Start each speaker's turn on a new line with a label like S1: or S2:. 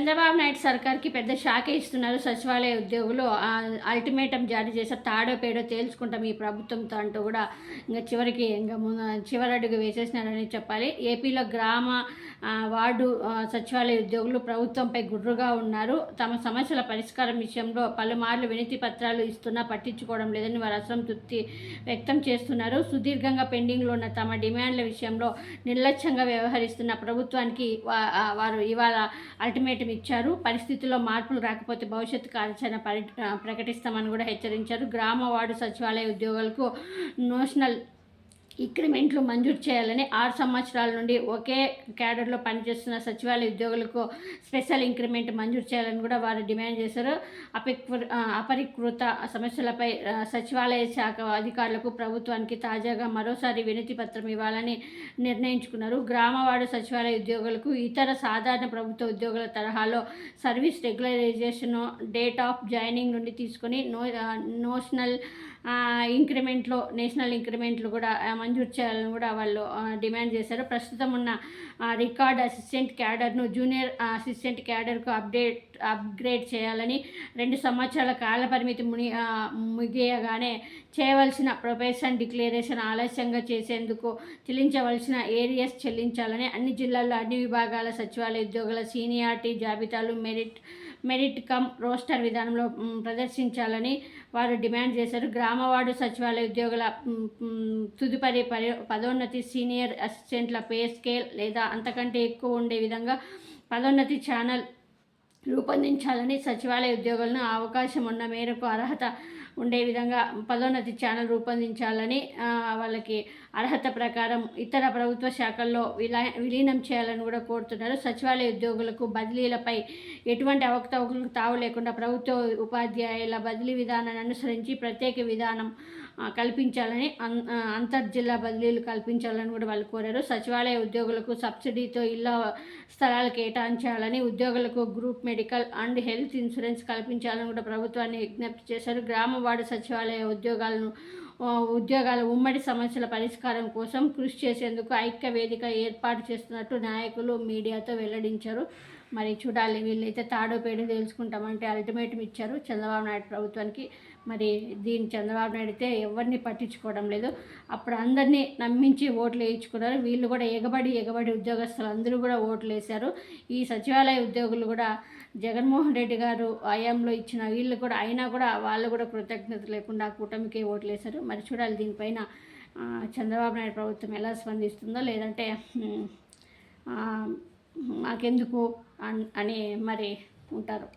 S1: చంద్రబాబు నాయుడు సర్కార్కి పెద్ద షాకే ఇస్తున్నారు సచివాలయ ఉద్యోగులు. అల్టిమేటం జారీ చేసే తాడో పేడో తేల్చుకుంటాం ఈ ప్రభుత్వంతో అంటూ కూడా ఇంకా చివరికి ఇంకా ముందు అడుగు వేసేసినారని చెప్పాలి. ఏపీలో గ్రామ వార్డు సచివాలయ ఉద్యోగులు ప్రభుత్వంపై గుర్రుగా ఉన్నారు. తమ సమస్యల పరిష్కారం విషయంలో పలుమార్లు వినతి పత్రాలు ఇస్తున్నా పట్టించుకోవడం లేదని వారు అసంతృప్తి వ్యక్తం చేస్తున్నారు. సుదీర్ఘంగా పెండింగ్లో ఉన్న తమ డిమాండ్ల విషయంలో నిర్లక్ష్యంగా వ్యవహరిస్తున్న ప్రభుత్వానికి వారు ఇవాళ అల్టిమేటం ఇచ్చారు పరిస్థితుల్లో మార్పులు రాకపోతే భవిష్యత్తు కార్యాచరణ పరి ప్రకటిస్తామని కూడా హెచ్చరించారు. గ్రామ వార్డు సచివాలయ ఉద్యోగులకు నోషనల్ ఇంక్రిమెంట్లు మంజూరు చేయాలని ఆరు సంవత్సరాల నుండి ఒకే క్యాడర్లో పనిచేస్తున్న సచివాలయ ఉద్యోగులకు స్పెషల్ ఇంక్రిమెంట్ మంజూరు చేయాలని కూడా వారు డిమాండ్ చేశారు. అపరికృ అపరికృత సమస్యలపై సచివాలయ శాఖ అధికారులకు ప్రభుత్వానికి తాజాగా మరోసారి వినతి పత్రం ఇవ్వాలని నిర్ణయించుకున్నారు. గ్రామవాడ సచివాలయ ఉద్యోగులకు ఇతర సాధారణ ప్రభుత్వ ఉద్యోగుల తరహాలో service regularization date of joining నుండి తీసుకొని నో నోషనల్ ఇంక్రిమెంట్లో నేషనల్ ఇంక్రిమెంట్లు కూడా మంజూరు చేయాలని కూడా వాళ్ళు డిమాండ్ చేశారు. ప్రస్తుతం ఉన్న రికార్డ్ అసిస్టెంట్ క్యాడర్ను జూనియర్ అసిస్టెంట్ క్యాడర్కు అప్డేట్ అప్గ్రేడ్ చేయాలని రెండు సంవత్సరాల కాల పరిమితి ముని ముగియగానే చేయవలసిన ప్రొఫెషన్ డిక్లరేషన్ ఆలస్యంగా చేసేందుకు చెల్లించవలసిన ఏరియస్ చెల్లించాలని అన్ని జిల్లాల్లో అన్ని విభాగాల సచివాలయ ఉద్యోగుల సీనియారిటీ జాబితాలు మెరిట్ మెరిట్ కమ్ రోస్టర్ విధానంలో ప్రదర్శించాలని వారు డిమాండ్ చేశారు. గ్రామవార్డు సచివాలయ ఉద్యోగుల తుదుపరి పరి పదోన్నతి సీనియర్ అసిస్టెంట్ల పే స్కేల్ లేదా అంతకంటే ఎక్కువ ఉండే విధంగా పదోన్నతి ఛానల్ రూపొందించాలని సచివాలయ ఉద్యోగులను అవకాశం ఉన్న మేరకు అర్హత ఉండే విధంగా పదోన్నతి ఛానల్ రూపొందించాలని వాళ్ళకి అర్హత ప్రకారం ఇతర ప్రభుత్వ శాఖల్లో విలా విలీనం చేయాలని కూడా కోరుతున్నారు. సచివాలయ ఉద్యోగులకు బదిలీలపై ఎటువంటి అవకతవకలకు తావు లేకుండా ప్రభుత్వ ఉపాధ్యాయుల బదిలీ విధానాన్ని అనుసరించి ప్రత్యేక విధానం కల్పించాలని అన్ అంతర్జిల్లా బదిలీలు కల్పించాలని కూడా వాళ్ళు కోరారు. సచివాలయ ఉద్యోగులకు సబ్సిడీతో ఇళ్ళ స్థలాలు కేటాయించాలని ఉద్యోగులకు group medical and health insurance కల్పించాలని కూడా ప్రభుత్వాన్ని విజ్ఞప్తి చేశారు. గ్రామ వార్డు సచివాలయ ఉద్యోగాలను ఉద్యోగాల ఉమ్మడి సమస్యల పరిష్కారం కోసం కృషి చేసేందుకు ఐక్య వేదిక ఏర్పాటు చేస్తున్నట్టు నాయకులు మీడియాతో వెల్లడించారు. మరి చూడాలి వీళ్ళైతే తాడో పేడో తెలుసుకుంటామంటే అల్టిమేటం ఇచ్చారు చంద్రబాబు నాయుడు ప్రభుత్వానికి. మరి దీన్ని చంద్రబాబు నాయుడు అయితే ఎవరిని పట్టించుకోవడం లేదు. అప్పుడు అందరినీ నమ్మించి ఓట్లు వేయించుకున్నారు. వీళ్ళు కూడా ఎగబడి ఎగబడి ఉద్యోగస్తులు అందరూ కూడా ఓట్లు వేశారు. ఈ సచివాలయ ఉద్యోగులు కూడా జగన్మోహన్ రెడ్డి గారు హయాంలో ఇచ్చిన వీళ్ళు కూడా అయినా కూడా వాళ్ళు కూడా కృతజ్ఞత లేకుండా కూటమికే ఓట్లు వేశారు. మరి చూడాలి దీనిపైన చంద్రబాబు నాయుడు ప్రభుత్వం ఎలా స్పందిస్తుందో. లేదంటే మాకెందుకు అన్- అని మరి ఉంటారు.